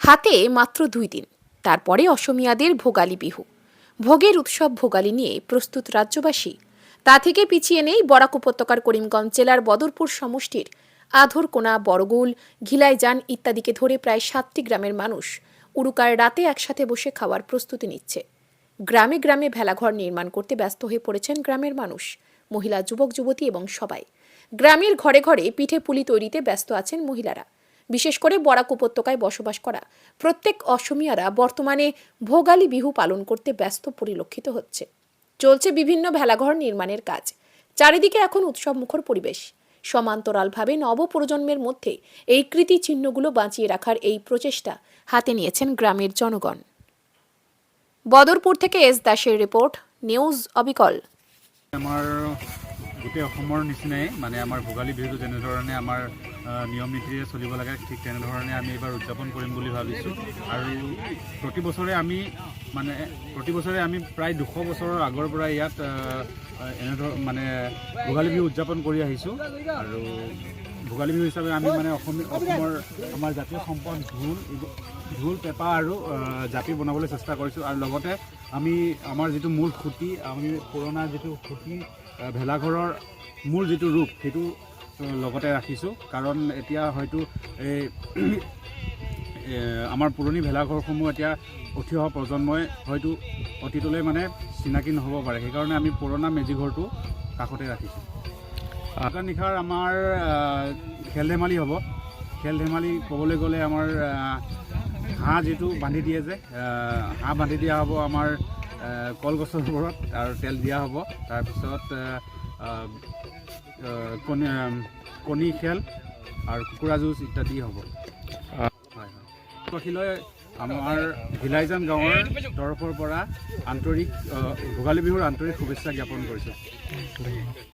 হাতে মাত্র দুই দিন। তারপরে অসমিয়াদের ভোগালী বিহু। ভোগের উৎসব ভোগালী নিয়ে প্রস্তুত রাজ্যবাসী। তা থেকে পিছিয়ে নেই বরাক উপত্যকার করিমগঞ্জ জেলার বদরপুর সমষ্টির আধরকোনা বড়গুল, ঘিলাইজান ইত্যাদিকে ধরে প্রায় সাতটি গ্রামের মানুষ উরুকার রাতে একসাথে বসে খাওয়ার প্রস্তুতি নিচ্ছে। গ্রামে গ্রামে ভেলাঘর নির্মাণ করতে ব্যস্ত হয়ে পড়েছেন গ্রামের মানুষ, মহিলা, যুবক, যুবতী এবং সবাই। গ্রামের ঘরে ঘরে পিঠে পুলি তৈরিতে ব্যস্ত আছেন মহিলারা। বিশেষ করে বরাক উপত্যকায় বসবাস করা। প্রত্যেক অসমিয়ারা বর্তমানে ভোগালী বিহু পালন করতে ব্যস্ত পরিলক্ষিত হচ্ছে। চলছে বিভিন্ন ভেলাঘর নির্মাণের কাজ। চারিদিকে এখন উৎসব মুখর পরিবেশ। সমান্তরালভাবে নবপ্রজন্মের মধ্যে এই কৃতি চিহ্নগুলো বাঁচিয়ে রাখার এই প্রচেষ্টা হাতে নিয়েছেন গ্রামের জনগণ। বদরপুর থেকে এস দাসের রিপোর্ট, নিউজ অবিকল। আমাৰ গোটেই অসমৰ নিচিনাই মানে আমাৰ ভোগালী বিহুটো যেনেধৰণে আমাৰ নিয়ম নীতিৰে চলিব লাগে, ঠিক তেনেধৰণে আমি এইবাৰ উদযাপন কৰিম বুলি ভাবিছোঁ। আৰু প্ৰতি বছৰে আমি মানে প্ৰতি বছৰে আমি প্ৰায় দুশ বছৰৰ আগৰ পৰা ইয়াত এনেধৰ মানে ভোগালী বিহু উদযাপন কৰি আহিছোঁ। আৰু ভোগালী বিহু হিচাপে আমি মানে অসমী, অসমৰ, আমাৰ জাতীয় সম্পদ, ঢোল ঢোল, পেঁপা আৰু জাপি বনাবলৈ চেষ্টা কৰিছোঁ। আৰু লগতে আমি, আমাৰ যিটো মূল খুঁটি, আমি পুৰণা যিটো খুঁটি ভেলাঘৰৰ মূল যিটো ৰূপ, সেইটো লগতে ৰাখিছোঁ। কাৰণ এতিয়া হয়তো এই আমাৰ পুৰণি ভেলাঘৰসমূহ এতিয়া উঠি অহা প্ৰজন্মই হয়তো অতীতলৈ মানে চিনাকি নহ'ব পাৰে। সেইকাৰণে আমি পুৰণা মেজিঘৰটো কাষতে ৰাখিছোঁ। আকা নিশাৰ আমাৰ খেল ধেমালি হ'ব। খেল ধেমালি ক'বলৈ গ'লে আমাৰ হাঁহ যিটো বান্ধি দিয়ে যে হাঁহ বান্ধি দিয়া হ'ব আমাৰ কলগছৰ ওপৰত আৰু তেল দিয়া হ'ব। তাৰপিছত কণী খেল আৰু কুকুৰা যুঁজ ইত্যাদি হ'ব। হয় আমাৰ ভিলাইজান গাঁৱৰ তৰফৰ পৰা আন্তৰিক ভোগালী বিহুৰ আন্তৰিক শুভেচ্ছা জ্ঞাপন কৰিছোঁ।